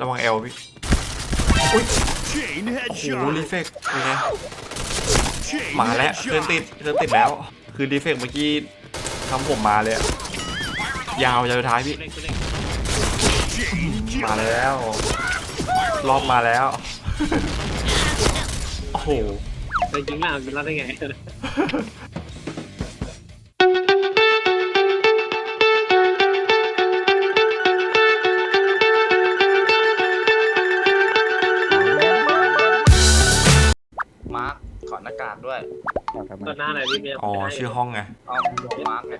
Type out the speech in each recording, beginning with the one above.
ระวังเอลพี่ Chain โอ้โห headshot. รีเฟกเป็นไง Chain มาแล้วเคลื่อนติด headshot. เคลื่อนติดแล้ว คือรีเฟกเมื่อกี้ทำผมมาเลยอะยาวยาวท้ายพี่เล่นกูเล่น Chain มา killer. แล้ว รอบมาแล้ว โอ้โหแต่จริงมากมันรอดได้ไง หน้ากากด้วยต้นหน้าอะไรพี่เมียอ๋อชื่อห้องไงเอามาร์คไง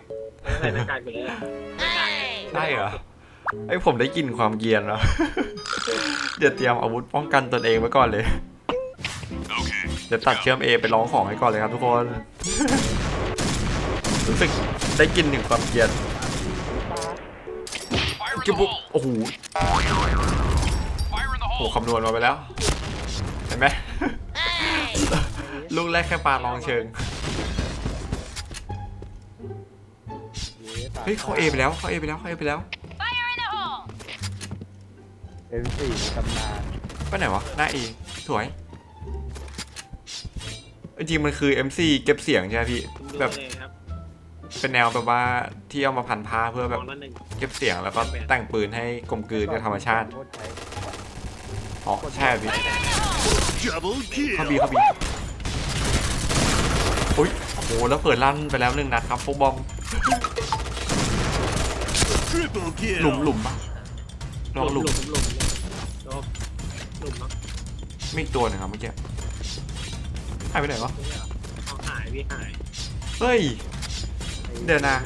ใส่หน้ากากไปเลยใช่เหรอไอยผมได้กลินความเกรียนแล้ว เดี๋ยวเตรียมอาวุธป้องกันตนเองไว้ก่อนเลย เดี๋ยวตัดเชื่อม A ไปร้องของให้ก่อนเลยครับทุกคน รู้สึกได้กลินถึงความเกรียนจิ๊บปุ๊บโอ้โหโอ้โหคำนวณมาไปแล้ว เห็นไหม ลูกแรกแค่ปลาลองเชิง เฮ้ยเขาเอไปแล้วเขาเอไปแล้วเขาเอไปแล้วเอ็มสี่ตำนานไปไหนวะ หน้าเอสวย จริงๆมันคือ MC เก็บเสียงใช่ไหมพี่ แบบครับเป็นแนวแบบว่าที่เอามาพันผ้าเพื่อแบแบบบละหนึ่งเก็บเสียงแล้วก็แต่งปืนให้กลมกลืนกับธรรมชาติ โคตรใช้อ๋อ ใช่พี่ Double เข้าบี kill. เข้าบี อุ้ยโอ้แล้วเปิดลั่นไปแล้วหนึ่งนัดครับพวกบอมหลุมหลุมปะลองหลุมหลุมหลุมหลุมไม่ตัวหนึ่งครับเมื่อกี้หายไปไหนวะหายพี่หายเฮ้ยเดี๋ยวนะ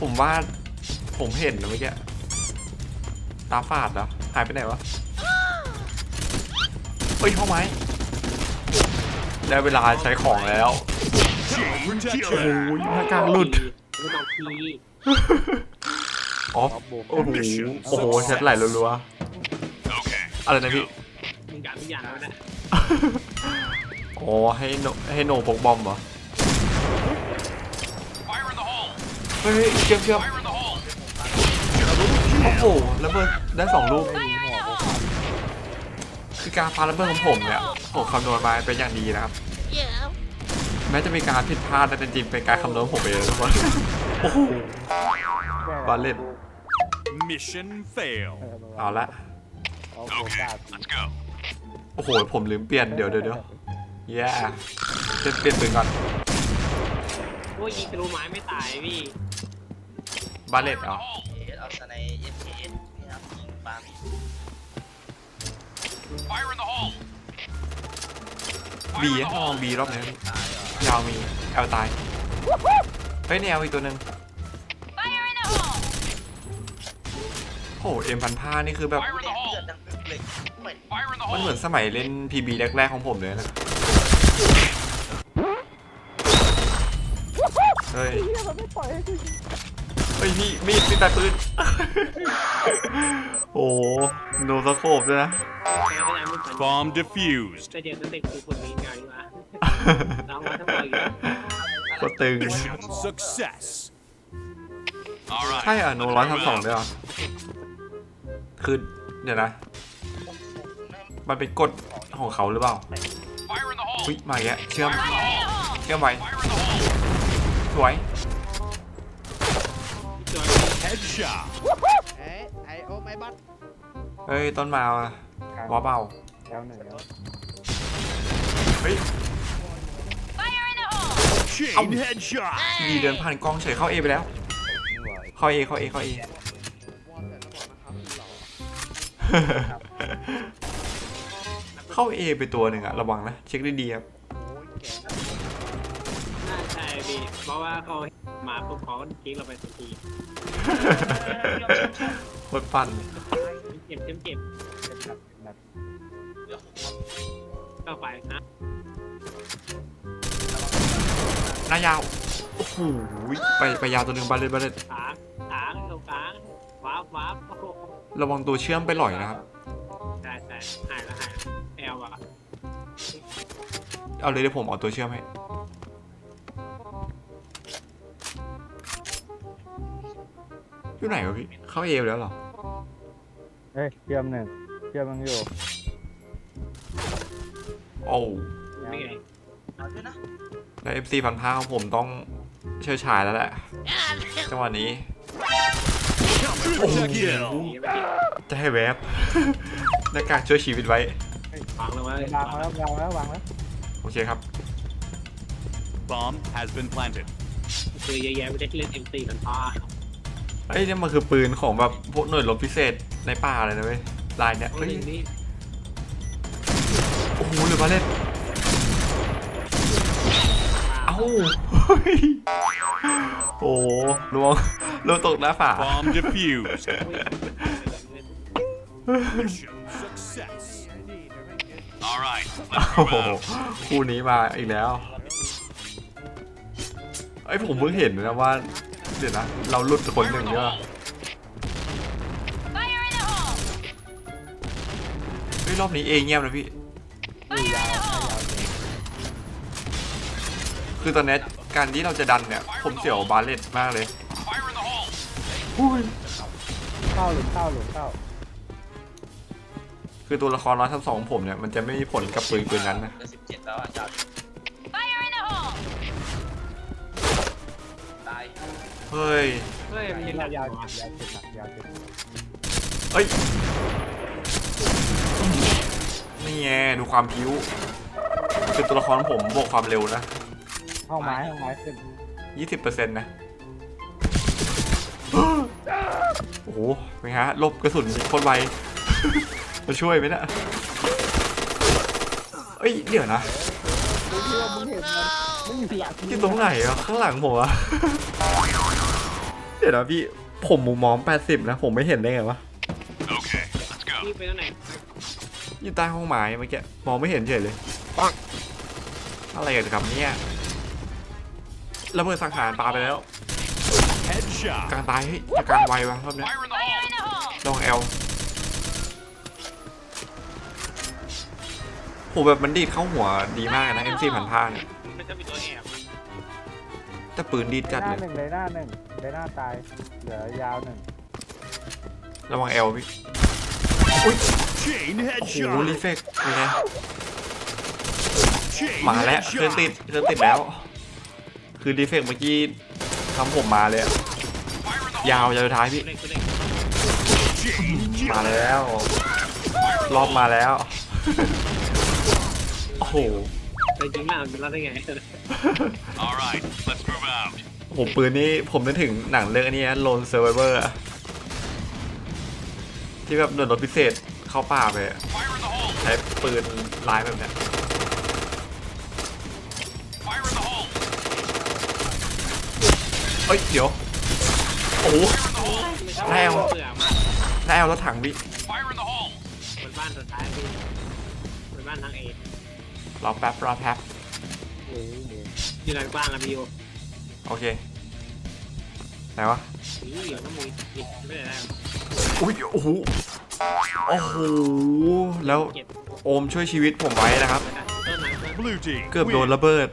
ผมว่าผมเห็นนะเมื่อกี้ตาฝาดเหรอหายไปไหนวะเฮ้ยห้องไม้ได้เวลาใช้ของแล้ว โอ้ killer. ยหน้ากากหลุดไม่ต้องพีอ๋อท็อปบูมโอ้โหโอ้โหเช็ดไหลรัวๆอะไรนะพี่มึงการทุกอย่างแล้วนะอ๋อให้โนให้โนพกบอมเหรอเฮ้ยเชื่อมเชื่อมโอ้โหระเบิดได้สองลูกคือการพาระเบิดของผมเนี่ยผมคำนวณมาเป็นอย่างดีนะครับ แม้จะมีการผิดพลาดแต่จริงๆเป็นการคำนวณของผมเองทุกคนโอ้โหบาเล่น Mission fail. เอาละเอาโอกาส Let's go. โอ้โห ผมลืมเปลี่ยนเดี๋ยวเดี๋ยวเดี๋ยวแย่เปลี่ยนเปลี่ยนปืนก่อนโอ้ยยิงทะลุไม้ไม่ตายพี่บาเลตเหรอเอสเอาสไนเอสเคเอสนี่ครับยิงปาล์มอีกบีอะลองบีรอบนี้ยาวมีแอลตายเฮ้ยนี่แอลอีกตัวหนึ่งโอ้โหเอ็มพันผ้านี่คือแบบมันเหมือนสมัยเล่น PB แรกๆของผมเลยนะเฮ้ย ฮ้ยพี่มีดมีแต่ปืน โอ้โหโนสโคปด้วยนะแต่ก็ยังไม่เป็น Bomb defused. แต่เดี๋ยวจะติดคือคนนี้ไงวะน้องมาทั้งหมดอีกก็ตึง Mission success. All right. ใช่อะโนร้อยทำสองด้วยเหรอคือเดี๋ยวนะ มันเป็นกฎของเขาหรือเปล่าอุ้ยมาอีกแล้วเชื่อมเชื่อมไว้สวย Headshot. เอ้ยไอโอไม่บัตเฮ้ย ต้นมาว่ะว้าเบาแล้วหนึ่งแล้วเฮ้ย Chain headshot. ดีเดินผ่านกล้องเฉยเข้าเอไปแล้วไม่ไหวเข้าเอเข้าเอเข้าเอเข้าเอไปตัวหนึ่งอะระวังนะ เช็คดีๆครับน่าใช่พี่เพราะว่าเขา มาปุ๊บเขาก็ทิ้งเราไปทันทีโคตรปั่นเก็บเก็บเก็บเป็นแบบแบบเข้าไปนะหน้ายาว โอ้โหไปไปยาวตัวหนึ่งบาเลตบาเลตขางขางตรงกลางวาร์ปวาร์ปโอ้โหระวังตัวเชื่อมไปหล่อยนะครับ ใช่ใช่หายแล้วหายแอลอะเอาเลยเดี๋ยวผมเอาตัวเชื่อมให้ อยู่ไหนวะพี่ เข้าเอไปแล้วเหรอเฮ้ยเชื่อมหนึ่งเชื่อมึงอยู่โอ้นี่ไงเอาด้วยนะแล้ว FC พันผ้าของผมต้องเชี่ยวชาญแล้วแหละจังหวะนี้ Triple kill. นี่ไม่ติดจะให้แวบ หน้ากากช่วยชีวิตไว้ฟังแล้วว่าวางแล้ววางแล้ววางแล้วโอเคครับ Bomb has been planted. คือเยอะแยะไม่ได้เล่นเอ็มซีกันพ่อ เอ้ยเนี่ยมันคือปืนของแบบพวกหน่วยรบพิเศษในป่าเลยนะเว้ยลายเนี่ยโอ้เฮ้ยยนี่โอ้โหเหรือบาเล่นเอ้าเฮ้ยโอ้โหลวงลวงตกหน้าฝา Bomb defused. Mission success. All right, โอ้ let's โห move out. คู่นี้มาอีกแล้วไอ้ยผมเพิ่งเห็นนะว่า เดี๋ยวนะ เราหลุดคนหนึ่งเยอะเฮ้ยรอบนี้เองเงียบนะพี่คือตอนนี้การที่เราจะดันเนี่ย ผมเสี่ยวบาเลตมากเลยอุ้ยเข้าหลุมเข้าหลุมเข้าคือตัวละครร้อยทั้งสองผมเนี่ย มันจะไม่มีผลกับปืนปืนนั้นนะเหลือสิบเจ็ดแล้วอะยาว ตายเฮ้ย เฮ้ยมันยังยาดัวนยาวอยู่ยาวสุดหนักยาวสุดเอ้ย นี่ไงดูความพิ้ว คือตัวละครผมบวกความเร็วนะ ห้องไม้ห้องไม้ขึ้นยี่สิบเปอร์เซ็นต์นะ โอ้โหเป็นไงฮะลบกระสุนโคตรไว มาช่วยไหมเนะเอ้ย เดี๋ยวนะ มึงเชื่อมึงเห็นมัน ไม่อยู่หลังที่ตรงไหนอะข้างหลังผมอะเดี๋ยวนะพี่ผมมุมมอง 80 นะ ผมไม่เห็นได้ไงวะ Okay, let's go. นี่ไปตรงไหนอยู่ใต้ห้องไม้เมื่อกี้มองไม่เห็นเฉยเลยปังอะไรกันครับเนี่ยระเบิดสังหารปาไปแล้ว Headshot. กลางตายเฮ้ยจะกลางไววะรอบเนี้ยลองเอลโหแบบมันดีดเข้าหัวดีมากนะ MC ผ่านผ้าเนี่ย มันจะมีตัวแอบแต่ปืนดีดจัดหน้าเลยหนึ่งเลยหน้าหนึ่งเลยหน้าตายเหลือยาวหนึ่งระวังเอลพี่ Chain โอ้โหรี headshot. เฟกเป็นไง Chain มาแล้วเครื่องติด headshot. เครื่องติดแล้ว คือดีเฟกเมื่อกี้ทำผมมาเลยอะยาวยาวท้ายพี่เล็กตัวเล็ก Chain มา kill. แล้ว รอบมาแล้ว โอ้โห แต่จริงๆแล้วมันรอดได้ไง All right, let's move out. ผมปืนนี้ผมนึกถึงหนังเรื่องอันนี้โลนเซอร์ไวเวอร์ที่แบบโดนรถพิเศษเข้าป่าไปอะใช้ปืนลายแบบเนี้ยเอ้ย เดี๋ยว โอ้โหแล้วเบื่อมากน่าเอารถถังพี่บนบ้านสุดท้ายพี่บนบ้านทางเอ รอแป๊บรอแป๊บเอ้ยอยู่หลังกว้างอะพี่โอโอเคไหนวะนี่อยู่น้ำมืออีกไม่ได้แล้วอุ้ยโอ้โหโอ้โหแล้วเก็บโอมช่วยชีวิตผมไว้นะครับต้นนั้นต้น Blue team. เกือบโดน win. ระเบิด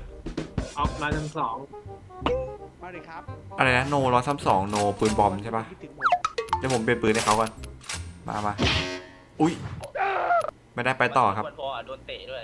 ออกมาทั้งสองมาดิครับอะไรนะโนร้อยสามสองโนปืนบอมใช่ปะคิดถึงผมเดี๋ยวผมเปลี่ยนปืนให้เขาก่อนมามาอุ้ยไม่ได้ไปต่อครับวันพออะโดนเตะด้วย